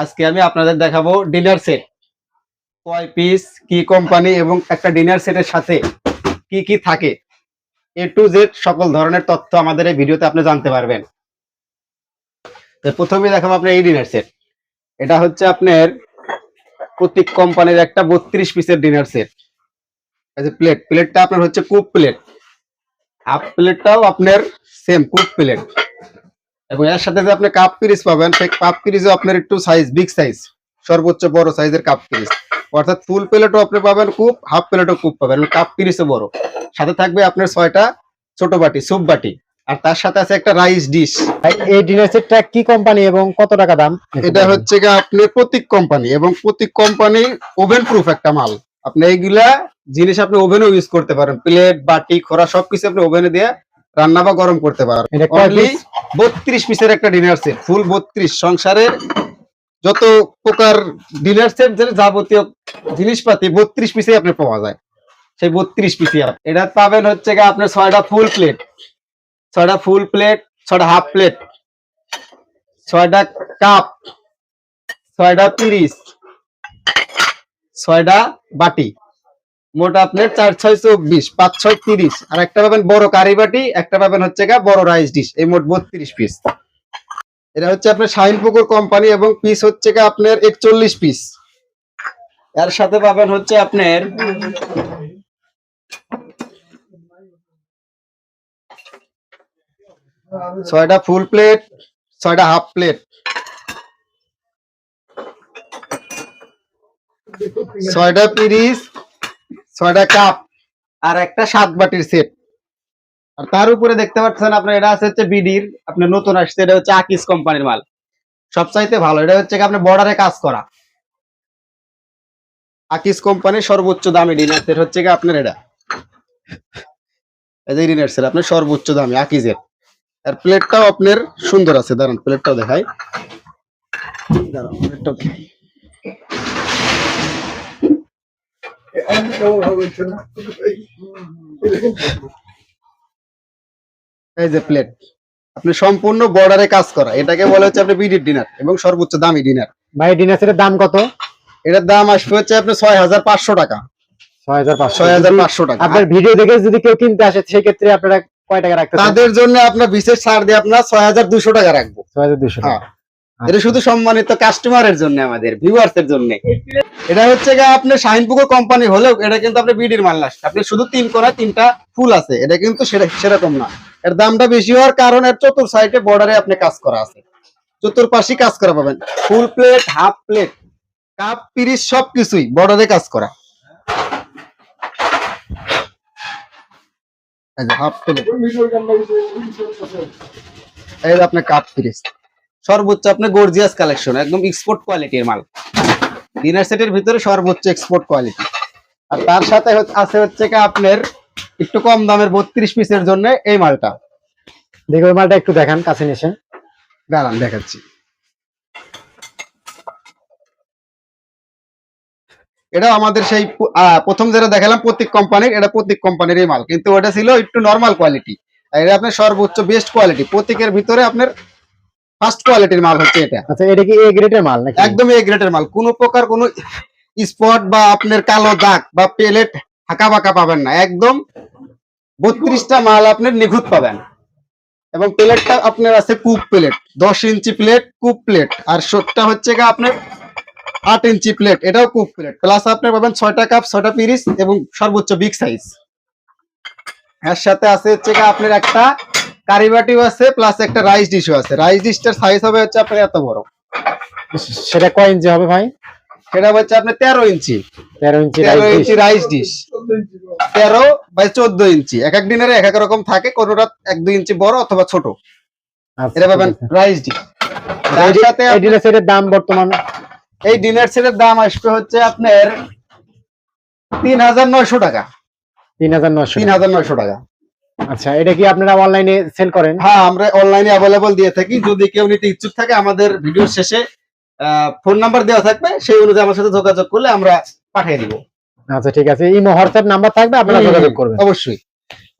আজকে আমি আপনাদের দেখাবো ডিনার সেট। কয় পিস, কি কোম্পানি এবং একটা ডিনার সেটের সাথে কি কি থাকে। এ টু জেড সকল ধরনের তথ্য আমাদের এই ভিডিওতে আপনি জানতে পারবেন। তো প্রথমে দেখাবো আপনার এই ডিনার সেট। এটা হচ্ছে আপনার প্রত্যেক কোম্পানির একটা বত্রিশ পিসের ডিনার সেট। প্লেট, প্লেটটা আপনার হচ্ছে কুপ প্লেট। হাফ প্লেটটাও আপনার সেম কুপ প্লেট। এবং এর সাথে যে আপনি কাপ পিরিজ পাবেন সেই কাপ পিরিজও আপনার একটু সাইজ বিগ সাইজ সর্বোচ্চ বড় সাইজের কাপ পিরিজ অর্থাৎ ফুল প্লেটও আপনি পাবেন কুপ হাফ প্লেটও কুপ পাবেন। কাপ পিরিজও বড়। সাথে থাকবে আপনার ছয়টা ছোট বাটি সুপ বাটি। আর তার সাথে আছে একটা রাইস ডিশ ভাই, এই ডিনার সেটটা কি কোম্পানি এবং কত টাকা দাম? এটা হচ্ছে গিয়ে আপনি প্রতীক কোম্পানি এবং প্রতীক কোম্পানি ওভেন প্রুফ একটা মাল। আপনি এইগুলা জিনিস আপনি ওভেনও ইউজ করতে পারেন। প্লেট বাটি খোরা সবকিছু আপনি ওভেনে দিয়ে রান্না বা গরম করতে পারেন। বত্রিশ পিসের একটা ডিনার সেট ফুল বত্রিশ। সংসারের যত প্রকার ডিনার সেট যাবতীয় জিনিসপাতি, বত্রিশ পিসে আপনি পাওয়া যায়। সেই বত্রিশ পিসে এটা পাবেন হচ্ছে গিয়ে আপনার ছয়টা ফুল প্লেট ছয়টা ফুল প্লেট ছয়টা হাফ প্লেট ছয়টা কাপ ছয়টা তিরিশ, ছয়টা বাটি। মোট আপনার চার ছয় চব্বিশ, পাঁচ ছয় তিরিশ। আর একটা পাবেন বড় কারি বাটি, একটা পাবেন হচ্ছে গা বড় রাইস ডিশ এই মোট বত্রিশ পিস এটা হচ্ছে আপনার শাহিনপুকুর কোম্পানি এবং পিস হচ্ছে গা আপনার একচল্লিশ পিস এর সাথে পাবেন হচ্ছে আপনার ছয়টা ফুল প্লেট ছয়টা হাফ প্লেট ছয়টা পিরিস ছয়টা কাপ আর একটা সাত বাটির সেট আর তার উপরে দেখতে পাচ্ছেন আপনার, এটা আছে হচ্ছে বিডির, আপনার নতুন আসছে, এটা হচ্ছে আকিস কোম্পানির মাল। সবচাইতে ভালো, এটা হচ্ছে আপনার বর্ডারে কাজ করা। আকিস কোম্পানির সর্বোচ্চ দামি ডিনার সেট হচ্ছে আপনার এটা? এই যে ডিনার সেট আপনার সর্বোচ্চ দামি আকিজের আর প্লেটটাও আপনার সুন্দর আছে, দাঁড়ান প্লেটটাও দেখাই। দাঁড়ান প্লেটটাও দেখাই। এই যে প্লেট আপনি সম্পূর্ণ বর্ডারে কাজ করা এটাকে বলা হচ্ছে আপনি বিডির ডিনার এবং সর্বোচ্চ দামি ডিনার ভাই ডিনার সেটের দাম কত? এটার দাম আসবে হচ্ছে আপনি ছয় হাজার পাঁচশো টাকা। ছয় হাজার পাঁচশো টাকা। আপনার ভিডিও দেখে যদি কেউ কিনতে আসে সেক্ষেত্রে আপনারা কয় টাকা রাখতে তাদের জন্য আপনার বিশেষ ছাড় দিয়ে আপনার ছয় হাজার দুশো টাকা রাখব। ছয় হাজার দুশো হ্যাঁ। এটা শুধু সম্মানিত কাস্টমারের জন্য আমাদের ভিউয়ার্স এর জন্য। এটা হচ্ছে গিয়ে আপনার শাহিনপুকুর কোম্পানি হলেও এটা কিন্তু আপনি বিডির মাল না আপনি শুধু তিন কোনায় তিনটা ফুল আছে। এটা কিন্তু সেটা- সেরকম না। এর দামটা বেশি হওয়ার কারণ এর চতুর সাইডে বর্ডারে আপনি কাজ করা আছে। চতুর্পাশে কাজ করা পাবেন। Full plate half plate cup পিরিচ সবকিছুই বর্ডারে কাজ করা। হাফ প্লেট এই আপনার কাপ পিরিচ সর্বোচ্চ আপনার গর্জিয়াস কালেকশন একদম এক্সপোর্ট কোয়ালিটির মাল। ডিনার সেটের ভিতরে সর্বোচ্চ এক্সপোর্ট কোয়ালিটি আর তার সাথে আছে হচ্ছে কি আপনার একটু কম দামের বত্রিশ পিসের জন্য এই মালটা। দেখে ওই মালটা একটু দেখান কাছে এসে দাঁড়ান দেখাচ্ছি। এটা আমাদের সেই প্রথম যেটা দেখালাম প্রত্যেক কোম্পানির এটা প্রত্যেক কোম্পানির এই মাল। কিন্তু ওটা ছিল একটু নর্মাল কোয়ালিটি আর এটা আপনার সর্বোচ্চ বেস্ট কোয়ালিটি প্রত্যেকের ভিতরে আপনার ফার্স্ট কোয়ালিটির মাল হচ্ছে এটা। আচ্ছা এটা কি এ গ্রেডের মাল নাকি? একদম এ গ্রেডের মাল। কোনো প্রকার কোনো স্পট বা আপনার কালো দাগ বা প্লেট হাঁকা বাঁকা পাবেন না। একদম বত্রিশটা মাল আপনার নিখুঁত পাবেন। এবং প্লেটটা আপনার আছে কুপ প্লেট দশ ইঞ্চি প্লেট কুপ প্লেট আর শোটটা হচ্ছে গা আপনার আট ইঞ্চি প্লেট এটাও কুপ প্লেট প্লাস আপনার পাবেন ছয়টা কাপ ছয়টা পিরিস এবং সর্বোচ্চ বিগ সাইজ এর সাথে আছে হচ্ছে গা আপনার একটা কারিবাটিও আছে প্লাস একটা রাইস ডিশও আছে। রাইস ডিশটার সাইজ হবে হচ্ছে আপনার এত বড়। সেটা কয় ইঞ্চি হবে ভাই? সেটা হচ্ছে আপনার তেরো ইঞ্চি তেরো ইঞ্চি তেরো ইঞ্চি রাইস ডিশ তেরো বাই চোদ্দ ইঞ্চি এক এক দিনের এক এক রকম থাকে কোনোটা এক দুই ইঞ্চি বড় অথবা ছোট। আচ্ছা, এটা পাবেন রাইস ডিশ তার সাথে এই ডিনার সেটের দাম বর্তমান? এই ডিনার সেটের দাম আসবে হচ্ছে আপনার তিন হাজার নয়শো টাকা। তিন হাজার নশো তিন হাজার নয়শো টাকা। আচ্ছা এটা কি আপনারা অনলাইনে সেল করেন? হ্যাঁ আমরা অনলাইনে অ্যাভেলেবল দিয়ে থাকি। যদি কেউ নিতে ইচ্ছুক থাকে আমাদের ভিডিওর শেষে ফোন নাম্বার দেওয়া থাকবে। সেই অনুযায়ী আমার সাথে যোগাযোগ করলে আমরা পাঠিয়ে দিব। আচ্ছা ঠিক আছে। ইমো হোয়াটসঅ্যাপ নাম্বার থাকবে আপনারা যোগাযোগ করবেন। অবশ্যই।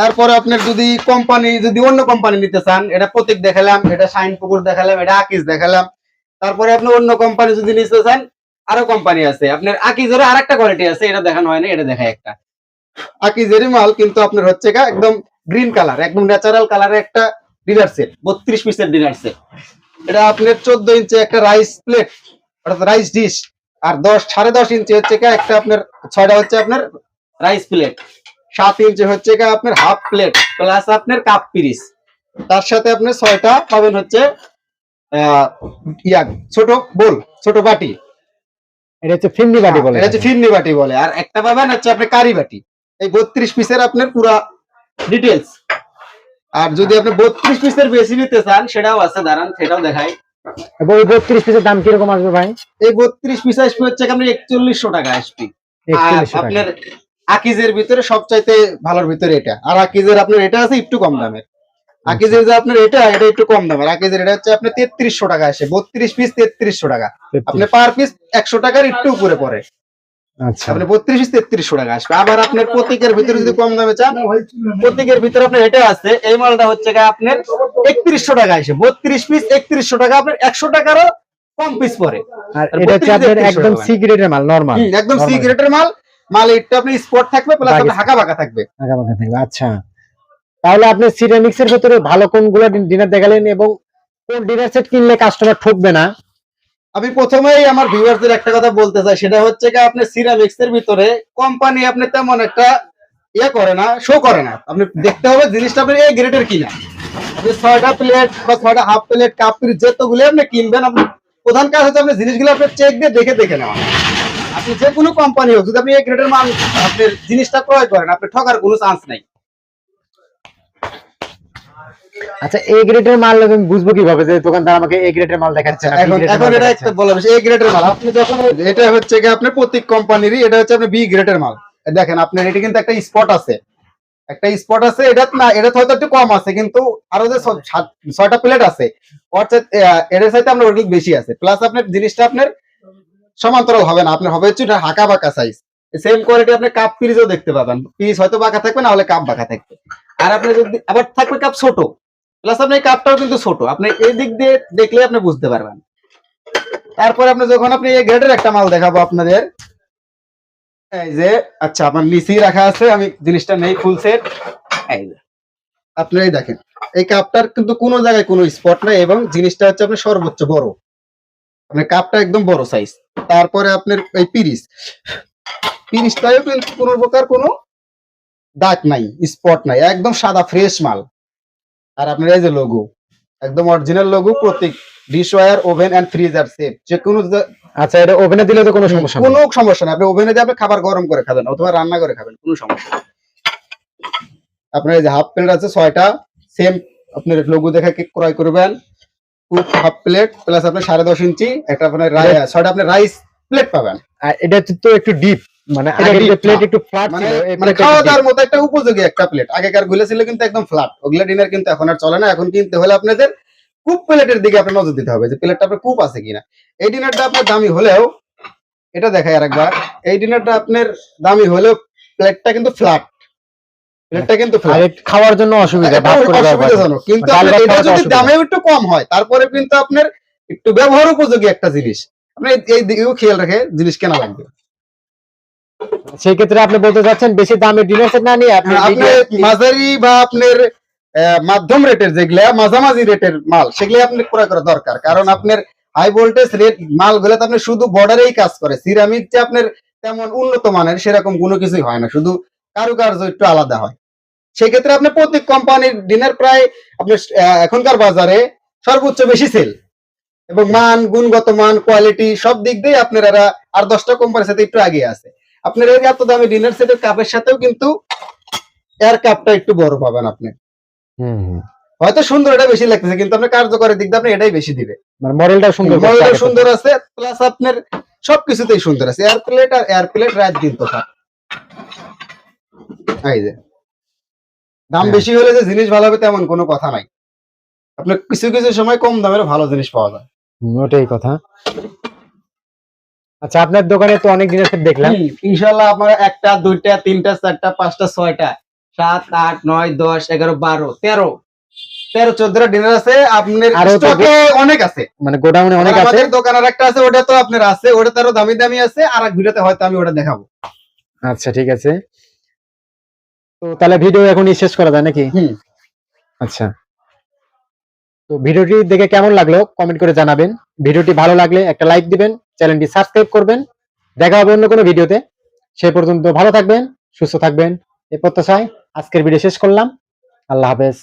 তারপরে আপনার যদি কোম্পানি যদি অন্য কোম্পানি নিতে চান এটা প্রতীক দেখালাম এটা শাইন পুকুর দেখালাম এটা আকিস দেখালাম। তারপরে আপনি অন্য কোম্পানি যদি নিতে চান আরও কোম্পানি আছে। আপনার আকিজের আর একটা কোয়ালিটি আছে এটা দেখানো হয় না এটা দেখায় একটা। আকিজেরই মাল কিন্তু আপনার হচ্ছে একদম গ্রিন কালার একদম ন্যাচারাল কালারের একটা ডিনার সেট বত্রিশ পিসের ডিনার সেট এটা আপনার চোদ্দ ইঞ্চি একটা রাইস প্লেট অর্থাৎ রাইস ডিশ আর দশ সাড়ে দশ ইঞ্চি হচ্ছে একটা আপনার ছয়টা হচ্ছে আপনার রাইস প্লেট সাত ইঞ্চি হচ্ছে আপনার হাফ প্লেট প্লাস আপনার কাপ পিরিস তার সাথে আপনার ছয়টা পাবেন হচ্ছে ইয়া ছোট বোল ছোট বাটি। এটা হচ্ছে ফিন্দি বাটি বলে এটা হচ্ছে ফিরনি বাটি বলে। আর একটা পাবেন হচ্ছে আপনি কারি বাটি। এই বত্রিশ পিসের আপনার পুরা ডিটেলস আর যদি আপনি বত্রিশ পিসের বেশি নিতে চান সেটাও আছে দাঁড়ান সেটাও দেখাই। এবং ওই বত্রিশ পিসের দাম কীরকম আসবে ভাই? এই বত্রিশ পিস আসবে হচ্ছে আপনার একচল্লিশশো টাকা আসবে আর 4100 টাকা। আপনার আকিজের ভিতরে সবচাইতে ভালোর ভিতরে এটা। আর আকিজের আপনার এটা আছে একটু কম দামের। আকিজের যে আপনার এটা এটা একটু কম দামের। আকিজের এটা হচ্ছে আপনার তেত্রিশশো টাকা আসে। বত্রিশ পিস তেত্রিশশো টাকা। আপনি পার পিস একশো টাকার একটু উপরে পড়ে। আচ্ছা আপনি বত্রিশ পিস তেত্রিশশো টাকা আসবে। আবার আপনার ভিতরে যদি কম দামে চান ভিতরে আপনার এটা আছে এই মালটা হচ্ছে আপনার একত্রিশশো টাকা আসে। বত্রিশ পিস একত্রিশশো টাকা আপনার একশো টাকারও কম পিস পরে আর আর এটা হচ্ছে আপনার একদম মাল নরমাল একদম সিগারেটের মাল। মাল এটা আপনি স্পট থাকবে প্লাস বাকি- হাঁকা বাঁকা থাকবে। আগামাখা থাকবে আচ্ছা। তাহলে আপনি সিরামিক্স এর ভেতরে ভালো কোনগুলো ডিনার দেখালেন এবং কোন ডিনার সেট কিনলে কাস্টমার ঠকবে না? আমি প্রথমেই আমার ভিউয়ারদের একটা কথা বলতে চাই, সেটা হচ্ছে কি আপনি সিরামিক্স এর ভিতরে কোম্পানি আপনি তেমন একটা ইয়ে করে না শো করে না। আপনি দেখতে হবে জিনিসটা আপনি এই গ্রেডের কিনা। আপনি ছয়টা প্লেট বা ছয়টা হাফ প্লেট কাপ যেতগুলো আপনি কিনবেন, আপনি প্রধান কাজ হচ্ছে আপনি জিনিসগুলো আপনি চেক দিয়ে দেখে দেখে নেওয়া। আপনি যে কোনো কোম্পানি হোক, যদি আপনি এই গ্রেডের মাল আপনার জিনিসটা ক্রয় করেন, আপনি ঠকার কোনো চান্স নাই। আচ্ছা এ গ্রেডের মাল আমি বুঝব কীভাবে? যে দোকানদার আমাকে এ গ্রেডের মাল দেখাচ্ছে না এখন এখন এটা একটা বলা এই গ্রেডের মাল। আপনি যখন এটা হচ্ছে কি আপনার প্রত্যেক কোম্পানিরই এটা হচ্ছে আপনার বি গ্রেডের মাল। দেখেন আপনার এটা কিন্তু একটা স্পট আছে। একটা স্পট আছে এটা না এটা হয়তো একটু কম আছে কিন্তু আরও যে ছয়টা প্লেট আছে আহ, এটার সাথে আপনার ওটা বেশি আছে। প্লাস আপনার জিনিসটা আপনার সমান্তরাল হবে না আপনার হবে হচ্ছে এটা হাঁকা বাঁকা সাইজ সেম কোয়ালিটি আপনি কাপ পিরিজও দেখতে পাবেন। পিরিজ হয়তো বাঁকা থাকবে না হলে কাপ বাঁকা থাকবে। আর আপনি যদি আবার থাকবে কাপ ছোট। প্লাস আপনার কাপটাও কিন্তু ছোট। আপনি এই দিক দিয়ে দেখলে আপনি বুঝতে পারবেন। তারপরে আপনি যখন আপনি এই গ্রেডের একটা মাল দেখাবো আপনাদের। এই যে আচ্ছা আমার নিচেই রাখা আছে, আমি জিনিসটা নেই সেট এই যে আপনি এই দেখেন, এই কাপটার কিন্তু কোনো জায়গায় কোনো স্পট নাই এবং জিনিসটা হচ্ছে আপনার সর্বোচ্চ বড়। আপনার কাপটা একদম বড় সাইজ তারপরে আপনার এই পিরিস পিরিসটাও কিন্তু কোনো প্রকার কোনো দাগ নাই স্পট নাই, একদম সাদা ফ্রেশ মাল। আর আপনার এই যে লোগো একদম অরিজিনাল লোগো প্রত্যেক dishware oven and freezer set যে কোনো আচ্ছা এটা ওভেনে দিলে তো কোনো সমস্যা কোনো সমস্যা নেই। আপনি ওভেনে দিয়ে আপনি খাবার গরম করে খাবেন অথবা রান্না করে খাবেন কোনো সমস্যা আপনার এই যে হাফ প্লেট আছে ছয়টা সেম আপনার লোগো দেখে কি ক্রয় করবেন? হাফ প্লেট প্লাস আপনার সাড়ে দশ ইঞ্চি একটা আপনার ছয়টা আপনার রাইস প্লেট পাবেন। আর এটা তো একটু ডিপ মানে আগের যে প্লেট একটু ফ্ল্যাট মানে ছিল মানে খাওয়া দাওয়ার মতো একটা উপযোগী একটা প্লেট আগেকারগুলো ছিল কিন্তু একদম ফ্ল্যাট ওগুলা ডিনার কিন্তু এখন আর চলে না। এখন কিনতে হলে আপনাদের কুপ প্লেটের দিকে আপনার নজর দিতে হবে যে প্লেটটা আপনার কুপ আছে কিনা। এই ডিনারটা আপনার দামি হলেও এটা দেখাই আরেকবার এই ডিনারটা আপনার দামি হলেও প্লেটটা কিন্তু ফ্ল্যাট প্লেটটা কিন্তু ফ্ল্যাট খাওয়ার জন্য অসুবিধা ভাগ করে অসুবিধাজনক। কিন্তু এটা যদি দামেও একটু কম হয় তারপরে কিন্তু আপনার একটু ব্যবহার উপযোগী একটা জিনিস। আপনি এই- এই দিকেও খেয়াল রাখে জিনিস কেনা লাগবে। সেই ক্ষেত্রে আপনি বলতে চাচ্ছেন বেশি দামের ডিনার সেট না নিয়ে আপনি হ্যাঁ, আপনি মাঝারি বা আপনার মাধ্যম রেটের যেগুলা মাঝামাঝি রেটের মাল সেগুলো আপনি ক্রয় করা দরকার। কারণ আপনার হাই ভোল্টেজ রেট মালগুলো তো আপনার শুধু বর্ডারেই কাজ করে। সিরামিক যে আপনার তেমন উন্নত মানের সেরকম কোনো কিছুই হয় না। শুধু কারুকার্য একটু আলাদা হয়। সেক্ষেত্রে আপনি প্রত্যেক কোম্পানির ডিনার প্রায় আপনার আহ, এখনকার বাজারে সর্বোচ্চ বেশি সেল এবং মান গুণগত মান কোয়ালিটি সব দিক দিয়ে আপনার এরা আর দশটা কোম্পানির সাথে একটু আগে আছে। আপনার এই এত দামি ডিনার সেটের কাপের সাথেও কিন্তু এয়ার কাপটা একটু বড় পাবেন আপনি। হয়তো সুন্দর এটা বেশি লাগতেছে কিন্তু আপনার কার্যকরের দিক দিয়ে আপনি এটাই বেশি দিবে। মানে মডেলটা সুন্দর মডেলটা সুন্দর আছে প্লাস আপনার সবকিছুতেই সুন্দর আছে। এয়ার প্লেট আর এয়ার প্লেট রাত দিন তো এই যে। দাম হ্যাঁ। বেশি হলে যে জিনিস ভালো হবে তেমন কোনো কথা নাই। আপনার কিছু কিছু সময় কম দামের ভালো জিনিস পাওয়া যায়। ওটাই কথা। আচ্ছা আপনার দোকানে তো অনেক সেট দেখলাম। ইনশাল্লাহ আপনার একটা দুইটা তিনটা চারটা পাঁচটা ছয়টা। সাত আট নয় দশ এগারো বারো তেরো। তেরো চোদ্দটা ডিনার আছে আপনার আরও স্টকে অনেক আছে। মানে গোডাউনে অনেক আছে। আমাদের দোকানের একটা আছে ওটা তো আপনার আছে ওটা তারও দামি দামি আছে আর এক ভিডিওতে হয়তো আমি ওটা দেখাবো। আচ্ছা ঠিক আছে। তো তাহলে ভিডিও এখনই শেষ করা যায় নাকি? হুম। আচ্ছা। তো ভিডিওটি দেখে কেমন লাগল কমেন্ট করে জানাবেন। ভিডিওটি ভালো লাগলে একটা লাইক দিবেন চ্যানেলটি সাবস্ক্রাইব করবেন। দেখা হবে অন্য কোনো ভিডিওতে। সে পর্যন্ত ভালো থাকবেন, সুস্থ থাকবেন। এ প্রত্যাশায় আজকের ভিডিও শেষ করলাম। আল্লাহ হাফেজ।